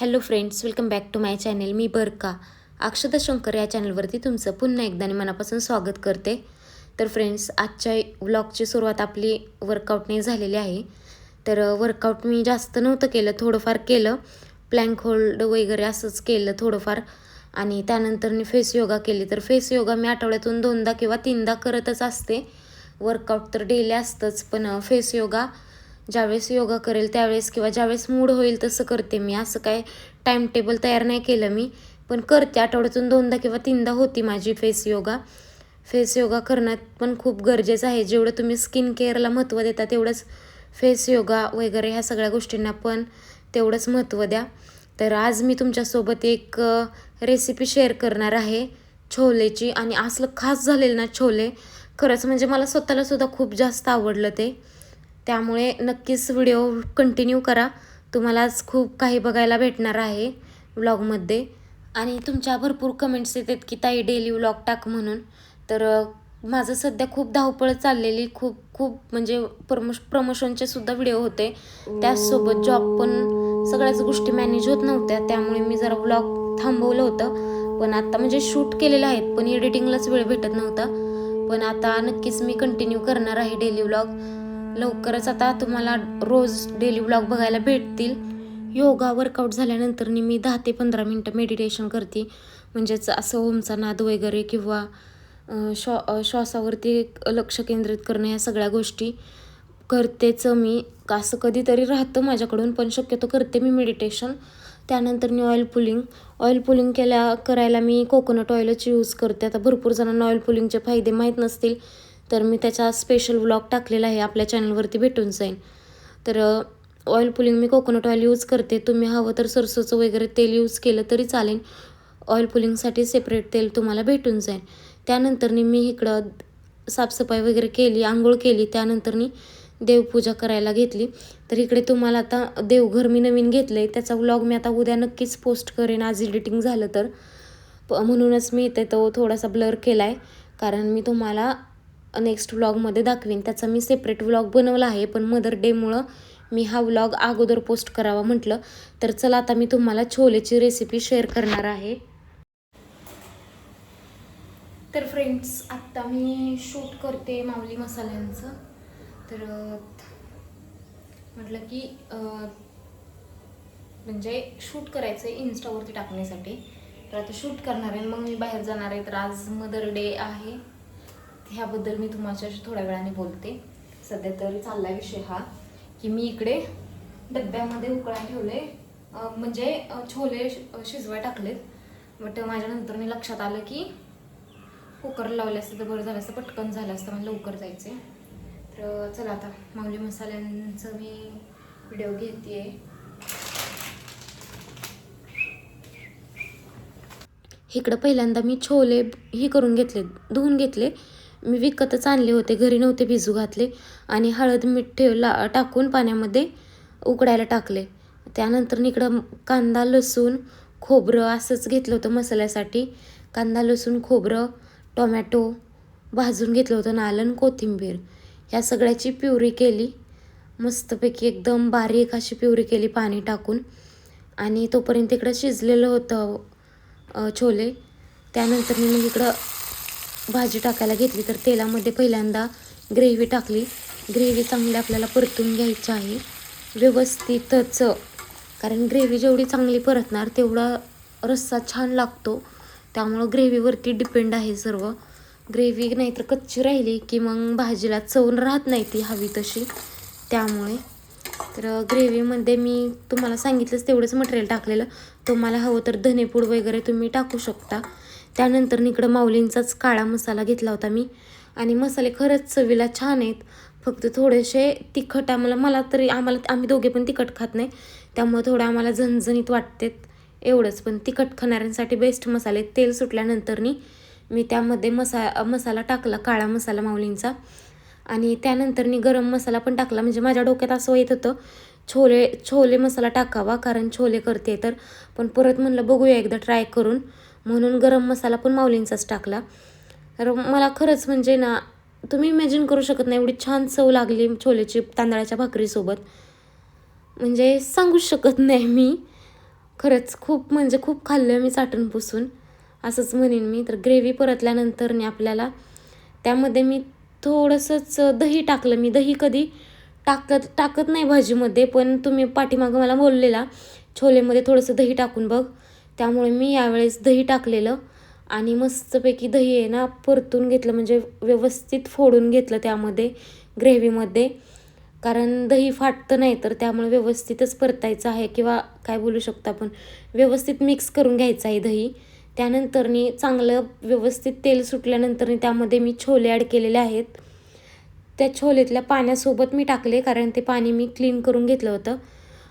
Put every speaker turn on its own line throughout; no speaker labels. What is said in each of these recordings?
Hello friends welcome back to my channel मी बरका. अक्षता शंकर या चॅनलवरती तुमचं पुन्हा एकदा मनापासून स्वागत करते. तर फ्रेंड्स आजच्या व्लॉगची सुरुवात आपली वर्कआउटने झालेली आहे. तर वर्कआउट मी जास्त नव्हतं केलं थोडंफार केलं. प्लँक होल्ड वगैरे असंच केलं थोडंफार. आणि त्यानंतर मी फेस योगा केली. तर फेस योगा मी आठवड्यातून दोनदा किंवा तीनदा करतच असते. वर्कआउट तर डेली असतंच पण फेस योगा ज्यावेळेस योगा करेल त्यावेळेस किंवा ज्यावेळेस मूड होईल तसं करते मी. असं काय टाईम टेबल तयार नाही केलं मी. पण करते. आठवड्यातून दोनदा किंवा तीनदा होती माझी फेस योगा फेस योगा करणं पण खूप गरजेचं आहे. जेवढं तुम्ही स्किन केअरला महत्त्व देता तेवढंच फेस योगा वगैरे ह्या सगळ्या गोष्टींना पण तेवढंच महत्त्व द्या. तर आज मी तुमच्यासोबत एक रेसिपी शेअर करणार आहे. छोलेची. आणि असलं खास झालेलं ना छोले. खरंच म्हणजे मला स्वतःला सुद्धा खूप जास्त आवडलं ते. त्यामुळे नक्कीच व्हिडिओ कंटिन्यू करा. तुम्हाला आज खूप काही बघायला भेटणार आहे व्लॉगमध्ये आणि तुमच्या भरपूर कमेंट्स येतात की ताई डेली व्लॉग टाक म्हणून. तर माझं सध्या खूप धावपळ चाललेली खूप खूप म्हणजे प्रमोश प्रमोशनचे सुद्धा व्हिडिओ होते. त्याचसोबत जॉब पण सगळ्याच गोष्टी मॅनेज होत नव्हत्या. त्यामुळे मी जरा व्लॉग थांबवलं होतं. पण आता म्हणजे शूट केलेलं आहेत पण एडिटिंगलाच वेळ भेटत नव्हता. पण आता नक्कीच मी कंटिन्यू करणार आहे डेली व्लॉग लवकरच आता तुम्हाला रोज डेली ब्लॉग बघायला भेटतील. योगा वर्कआउट झाल्यानंतर मी दहा ते पंधरा मिनटं मेडिटेशन करते. म्हणजेच असं ओमचा नाद वगैरे किंवा श्वा श्वासावरती लक्ष केंद्रित करणं ह्या सगळ्या गोष्टी करतेच मी. असं कधीतरी राहतं माझ्याकडून पण शक्यतो करते मी मेडिटेशन त्यानंतर मी ऑइल पुलिंग ऑइल पुलिंग केल्या करायला मी कोकोनट ऑइलच यूज करते. आता भरपूर जणांना ऑइल पुलिंगचे फायदे माहीत नसतील. तर मी त्याचा स्पेशल व्लॉग टाकलेला आहे आपल्या चॅनलवरती भेटून जाईन. तर ऑइल पुलिंग मी कोकोनट ऑइल यूज करते. तुम्ही हवं तर सरसोचं वगैरे तेल यूज केलं तरी चालेल. ऑइल पुलिंगसाठी सेपरेट तेल तुम्हाला भेटून जाईल. त्यानंतरनी मी इकडं साफसफाई वगैरे केली आंघोळ केली. त्यानंतरनी देवपूजा करायला घेतली. तर इकडे तुम्हाला आता देवघर मी नवीन घेतलं आहे त्याचा व्लॉग मी आता उद्या नक्कीच पोस्ट करेन. आज एडिटिंग झालं तर. प म्हणूनच मी इथे तो थोडासा ब्लर केला आहे कारण मी तुम्हाला नेक्स्ट व्लॉगमध्ये दाखवीन. त्याचा मी सेपरेट व्लॉग बनवला आहे पण मदर डेमुळं मी हा व्लॉग अगोदर पोस्ट करावा म्हटलं. तर चला आता मी तुम्हाला छोलेची रेसिपी शेअर करणार आहे. तर फ्रेंड्स आत्ता मी शूट करते माऊली मसाल्यांचं. तर म्हटलं की म्हणजे शूट करायचं आहे इन्स्टावरती टाकण्यासाठी. तर आता शूट करणार आहे मग मी बाहेर जाणार आहे. तर आज मदर डे आहे. ह्याबद्दल मी तुमच्याशी थोड्या वेळाने बोलते. सध्या तरी चालला विषय हा की मी इकडे डब्यामध्ये उकळा ठेवले म्हणजे छोले शिजवा शिजवाय टाकलेत. बट माझ्यानंतर मी लक्षात आलं की कुकर लावले असतं तर बरं झालं असतं पटकन झालं असतं मला लवकर जायचे तर चला आता माऊली मसाल्यांचं मी व्हिडिओ घेते इकडं पहिल्यांदा मी छोले ही करून घेतले धुवून घेतले मी विकतच आणले होते. घरी नव्हते भिजू घातले आणि हळद मीठ ठेवला टाकून पाण्यामध्ये उकडायला टाकले. त्यानंतर इकडं कांदा लसूण खोबरं असंच घेतलं होतं मसाल्यासाठी. कांदा लसूण खोबरं टोमॅटो भाजून घेतलं होतं नालन कोथिंबीर. ह्या सगळ्याची प्युरी केली. मस्तपैकी एकदम बारीक अशी प्युरी केली पाणी टाकून. आणि तोपर्यंत इकडं शिजलेलं होतं छोले. त्यानंतर मी इकडं भाजी टाकायला घेतली तर तेलामध्ये पहिल्यांदा ग्रेव्ही टाकली. ग्रेव्ही चांगली आपल्याला परतून घ्यायची आहे. व्यवस्थितच कारण ग्रेव्ही जेवढी चांगली परतणार तेवढा रस्सा छान लागतो. त्यामुळं ग्रेव्हीवरती डिपेंड आहे सर्व. ग्रेव्ही नाहीतर कच्ची राहिली की मग भाजीला चवून राहत नाही ती हवी तशी. त्यामुळे तर ग्रेव्हीमध्ये मी तुम्हाला सांगितलंच तेवढंच मटेरियल टाकलेलं. तुम्हाला हवं तर धनेपूड वगैरे तुम्ही टाकू शकता. त्यानंतर इकडं माऊलींचाच काळा मसाला घेतला होता मी. आणि मसाले खरंच चवीला छान आहेत. फक्त थोडेसे तिखट आम्हाला मला तरी आम्हाला आम्ही दोघे पण तिखट खात नाही. त्यामुळे थोडं आम्हाला झणझणीत वाटतेत एवढंच. पण तिखट खाणाऱ्यांसाठी बेस्ट मसाले तेल सुटल्यानंतरनी मी त्यामध्ये मसा मसाला टाकला काळा मसाला माऊलींचा. आणि त्यानंतरनी गरम मसाला पण टाकला. म्हणजे माझ्या डोक्यात असं येत होतं छोले छोले मसाला टाकावा कारण छोले करते तर. पण परत म्हणलं बघूया एकदा ट्राय करून. म्हणून गरम मसाला पण माऊलींचाच टाकला. तर मला खरंच म्हणजे ना तुम्ही इमॅजिन करू शकत नाही एवढी छान चव लागली छोलेची तांदळाच्या भाकरीसोबत. म्हणजे सांगूच शकत नाही मी. खरंच खूप म्हणजे खूप खाल्लं मी चाटण पुसून. असंच म्हणेन मी. तर ग्रेव्ही परतल्यानंतरने आपल्याला त्यामध्ये मी थोडंसंच दही टाकलं. मी दही कधी टाकत टाकत नाही भाजीमध्ये पण तुम्ही पाठीमागं मला बोललेला छोलेमध्ये थोडंसं दही टाकून बघ. त्यामुळे मी यावेळेस दही टाकलेलं आणि मस्तपैकी दही आहे ना परतून घेतलं म्हणजे व्यवस्थित फोडून घेतलं त्यामध्ये ग्रेव्हीमध्ये. कारण दही फाटतं नाही तर त्यामुळे व्यवस्थितच परतायचं आहे किंवा काय बोलू शकतो आपण व्यवस्थित मिक्स करून घ्यायचं आहे दही. त्यानंतरनी चांगलं व्यवस्थित तेल सुटल्यानंतरनी त्यामध्ये मी छोले ॲड केलेले आहेत. त्या छोलेतल्या पाण्यासोबत मी टाकले कारण ते पाणी मी क्लीन करून घेतलं होतं.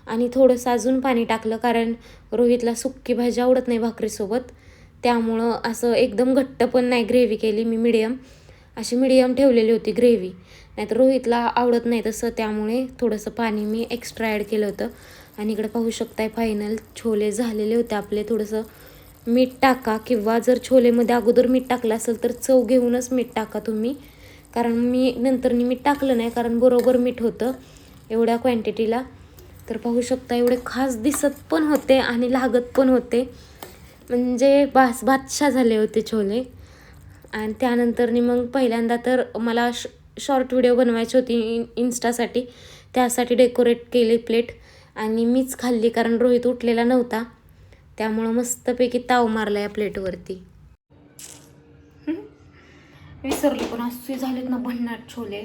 आणि थोडंसं अजून पाणी टाकलं कारण रोहितला सुक्की भाजी आवडत नाही भाकरीसोबत. त्यामुळं असं एकदम घट्ट पण नाही ग्रेव्ही केली मी मिडियम अशी मिडियम ठेवलेली होती ग्रेव्ही नाहीतर रोहितला आवडत नाही तसं त्यामुळे थोडंसं पाणी मी एक्स्ट्रा ॲड केलं होतं. आणि इकडे पाहू शकताय फायनल छोले झालेले होते आपले. थोडंसं मीठ टाका किंवा जर छोलेमध्ये अगोदर मीठ टाकलं असेल तर चव घेऊनच मीठ टाका तुम्ही. कारण मी नंतरनी मीठ टाकलं नाही कारण बरोबर मीठ होतं एवढ्या क्वांटिटीला तर पाहू शकता एवढे खास दिसत पण होते आणि लागत पण होते. म्हणजे बास बादशाह झाले होते छोले. आणि त्यानंतरनी मग पहिल्यांदा तर मला श शॉर्ट व्हिडिओ बनवायची होती इन इन्स्टासाठी त्यासाठी डेकोरेट केली प्लेट आणि मीच खाल्ली कारण रोहित उठलेला नव्हता. त्यामुळं मस्तपैकी ताव मारला या प्लेटवरती विसरले पण असे झालेत ना भन्नाट छोले.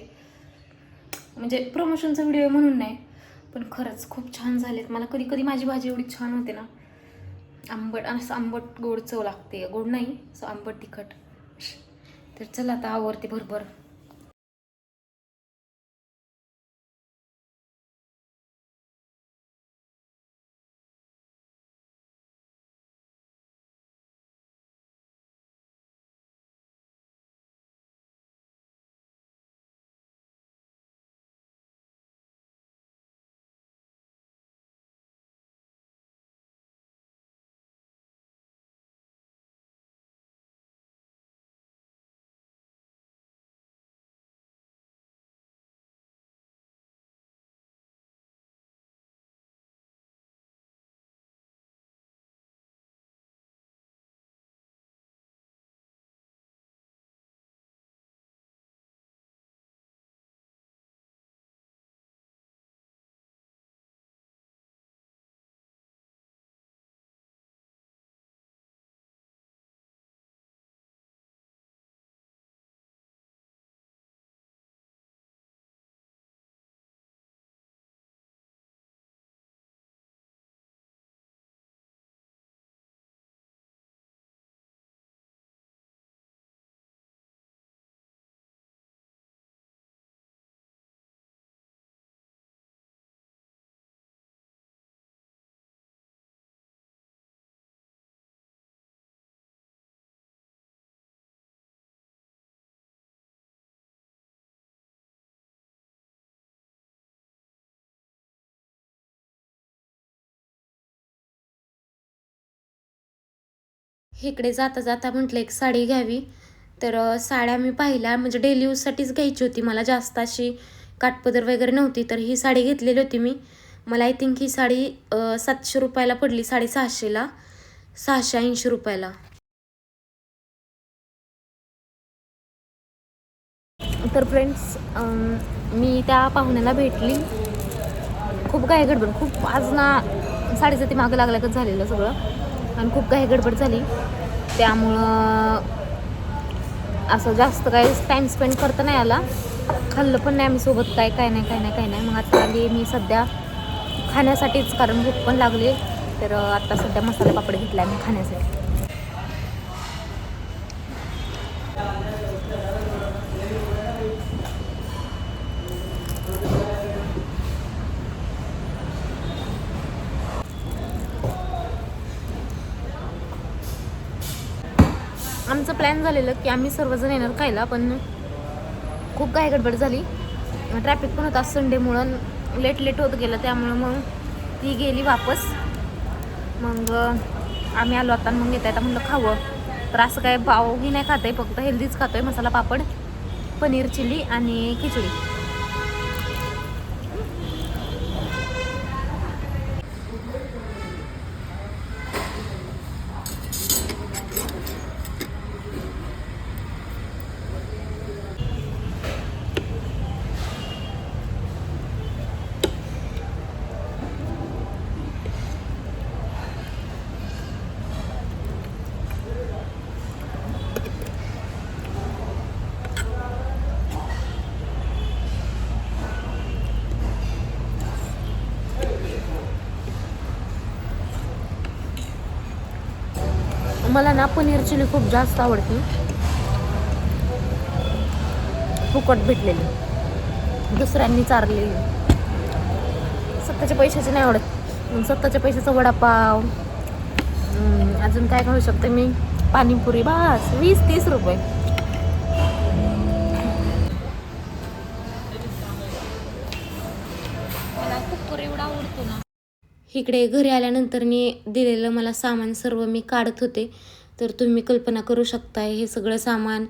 म्हणजे प्रमोशनचा व्हिडिओ म्हणून नाही. पण खरंच खूप छान झालेत. मला कधी कधी माझी भाजी एवढी छान होते ना. आंबट असं आंबट गोड चव लागते. गोड नाही असं आंबट तिखट. तर चला आता आवरते भरभर. इकडे जाता जाता म्हटलं एक साडी घ्यावी. तर साड्या मी पाहिल्या. म्हणजे डेली यूजसाठीच घ्यायची होती. मला जास्त अशी काटपदर वगैरे नव्हती तर ही साडी घेतलेली होती मी. मला आय थिंक ही साडी सातशे रुपयाला पडली साडेसहाशेला सहाशे ऐंशी रुपयाला. तर फ्रेंड्स मी त्या पाहुण्याला भेटली. खूप काय गडबड खूप आज ना साडेसाती मागं लागल्यागत झालेलं सगळं. आणि खूप काही गडबड झाली. त्यामुळं असं जास्त काही टाईम स्पेंड करता नाही आला. खाल्लं पण नाही आम्ही सोबत काय काय नाही काय नाही काय नाही. मग आता आली मी सध्या खाण्यासाठीच कारण भूक पण लागली. तर आता सध्या मसाला पापड घेतला मी खाण्यासाठी. आमचं प्लॅन झालेलं की आम्ही सर्वजण येणार खायला पण खूप काही गडबड झाली. ट्रॅफिक पण होता संडेमुळं लेट लेट होत गेलं त्यामुळं मग ती गेली वापस. मग आम्ही आलो आता मग येता येता म्हणलं खावं. तर असं काय पावही नाही खात आहे फक्त हेल्दीच खातो आहे मसाला पापड पनीर चिली आणि खिचडी.
मला ना पनीर चिली खूप जास्त आवडते. फुकट भेटलेली. दुसऱ्यांनी चारलेली. स्वतःच्या पैशाचे नाही आवडत. स्वतःच्या पैशाचा वडापाव. अजून काय खाऊ शकते मी? पाणीपुरी. बस वीस तीस रुपये. मला खूप एवढा आवडतो ना. इकडे घरी आल्यानंतर मी दिलेलं मला सामान सर्व मी काढत होते. तर तुम्ही कल्पना करू शकताय हे सगळं सामान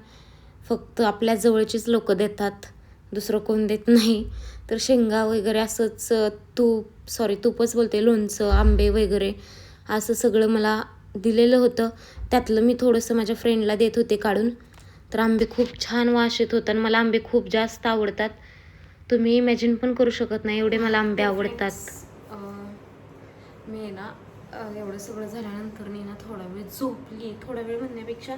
फक्त आपल्या जवळचीच लोक देतात दुसरं कोण देत नाही. तर शेंगा वगैरे असंच तूप सॉरी तूपच बोलते लोणचं आंबे वगैरे असं सगळं मला दिलेलं होतं. त्यातलं मी थोडंसं माझ्या फ्रेंडला देत होते काढून. तर आंबे खूप छान वास येत होता आणि मला आंबे खूप जास्त आवडतात. तुम्ही इमॅजिन पण करू शकत नाही एवढे मला आंबे आवडतात. मी ना एवढं सगळं झाल्यानंतर मी ना थोडा वेळ झोपली. थोडा वेळ म्हणण्यापेक्षा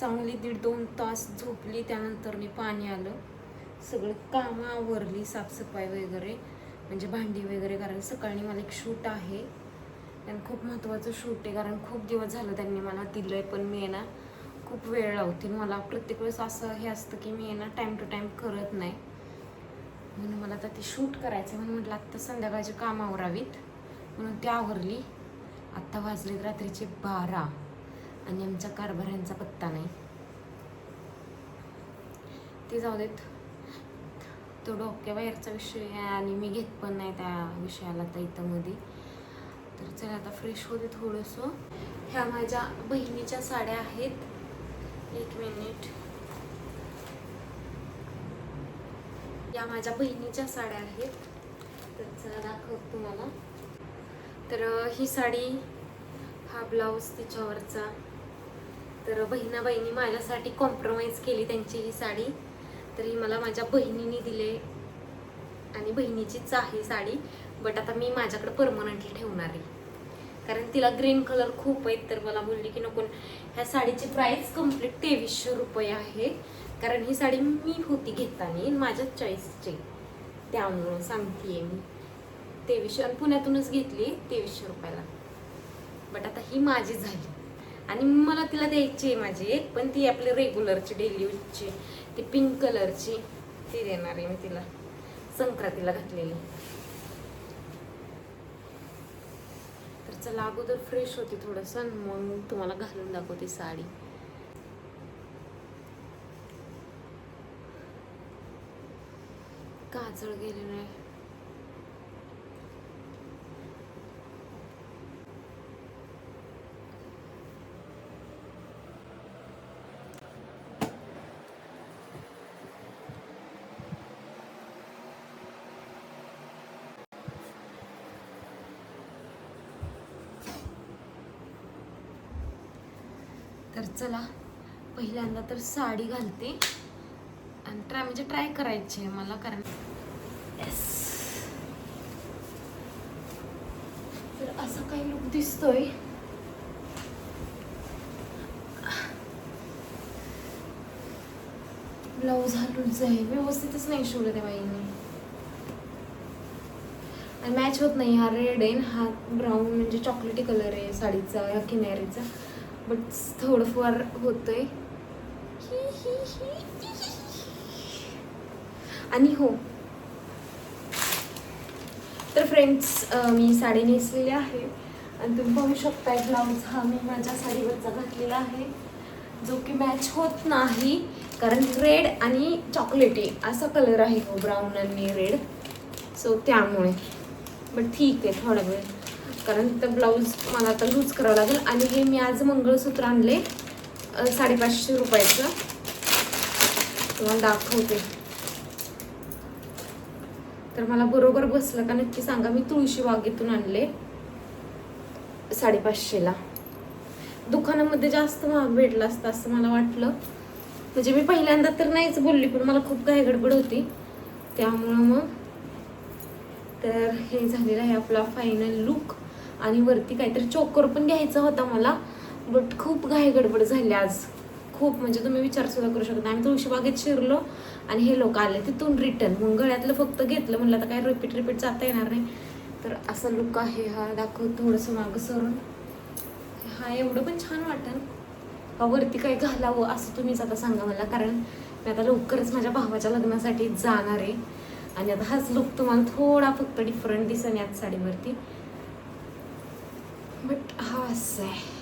चांगली दीड दोन तास झोपली. त्यानंतर मी पाणी आलं. सगळं कामं आवरली साफसफाई वगैरे म्हणजे भांडी वगैरे कारण सकाळी मला एक शूट आहे. आणि खूप महत्त्वाचं शूट आहे कारण खूप दिवस झालं त्यांनी मला दिलं आहे पण मी ना खूप वेळ लावते. मला प्रत्येक वेळेस असं हे असतं की मी ना टाईम टू टाईम करत नाही. म्हणून मला आता ते शूट करायचं म्हणून म्हटलं आत्ता संध्याकाळची कामं आवरावीत. म्हणून ती आवरली. आत्ता वाजलेत रात्रीचे बारा आणि आमच्या कारभाऱ्यांचा पत्ता नाही. ते जाऊ देत तो डोक्याबाहेरचा विषय आहे आणि मी घेत पण नाही त्या विषयाला त्या इथं मध्ये तर चला आता फ्रेश होते थोडंसं. ह्या माझ्या बहिणीच्या साड्या आहेत. एक मिनिट या माझ्या बहिणीच्या साड्या आहेत. तर चला दाखव तुम्हाला. तर ही साडी हा ब्लाऊज तिच्यावरचा. तर बहिणा बहिणी माझ्यासाठी कॉम्प्रोमाइज केली त्यांची ही साडी. तर ही मला माझ्या बहिणीने दिले आणि बहिणीचीच आहे साडी बट आता मी माझ्याकडे परमनंटली ठेवणार आहे. कारण तिला ग्रीन कलर खूप आहेत तर मला बोलली की नको ह्या साडीची प्राईस कंप्लीट तेवीसशे रुपये आहे. कारण ही साडी मी होती घेताना माझ्याच चॉईसची त्यामुळं सांगतेय मी. तेवीसशे आणि पुण्यातूनच घेतली तेवीसशे रुपयाला. बट आता ही माझी झाली. आणि मला तिला द्यायची आहे माझी एक पण ती आपली रेग्युलरची डेली यूजची ती पिंक कलरची ती देणार आहे मी तिला. संक्रांतीला घातलेली. तर चला अगोदर फ्रेश होती थोडंसं मग तुम्हाला घालून दाखवते साडी. काजळ गेले नाही तर चला पहिल्यांदा तर साडी घालते. आणि ट्राय म्हणजे ट्राय करायची आहे मला कारण येस तर असा काही लुक दिसतोय. ब्लाऊज हा लूज आहे व्यवस्थितच नाही शिवलं त्या बाईने. मॅच होत नाही. हा रेड आहे हा ब्राऊन म्हणजे चॉकलेटी कलर आहे साडीचा या किनारीचा. बट थोडंफार होतंय. आणि हो. तर फ्रेंड्स मी साडी नेसलेली आहे. आणि तुम्ही पाहू शकता ब्लाऊज हा मी माझ्या साडीवरचा घातलेला आहे. जो की मॅच होत नाही कारण रेड आणि चॉकलेटी असा कलर आहे. हो ब्राऊन आणि रेड सो त्यामुळे. बट ठीक आहे थोडा वेळ. कारण तर ब्लाऊज मला आता लूज करावं लागेल. आणि हे मी आज मंगळसूत्र आणले. साडेपाचशे रुपयाचं. तुम्हाला दाखवते. तर मला बरोबर बसलं का नक्की सांगा. मी तुळशी बागेतून आणले. साडेपाचशेला. दुकानामध्ये जास्त महाग भेटला असतं असं मला वाटलं. म्हणजे मी पहिल्यांदा तर नाहीच बोलली पण मला खूप काही गडबड होती. त्यामुळं मग तर हे झालेलं आहे आपला फायनल लुक आणि वरती काहीतरी चोकर पण घ्यायचा होता मला बट खूप घाई गडबड झाली आज. खूप म्हणजे तुम्ही विचार सुद्धा करू शकता आम्ही तुळशीबागेत शिरलो आणि हे लोक आले. तिथून रिटर्न मग गळ्यातलं फक्त घेतलं. म्हणलं आता काय रिपीट रिपीट जाता येणार नाही. तर असा लुक आहे हा. दाखव थोडंसं मागं सरून. हा एवढं पण छान वाटेल का वरती काय घालावं असं तुम्हीच आता सांगा मला. कारण मी आता लवकरच माझ्या भावाच्या लग्नासाठी जाणार आहे. आणि आता हाच लुक तुम्हाला थोडा फक्त डिफरंट दिसेल याच साडीवरती. बट हा असं आहे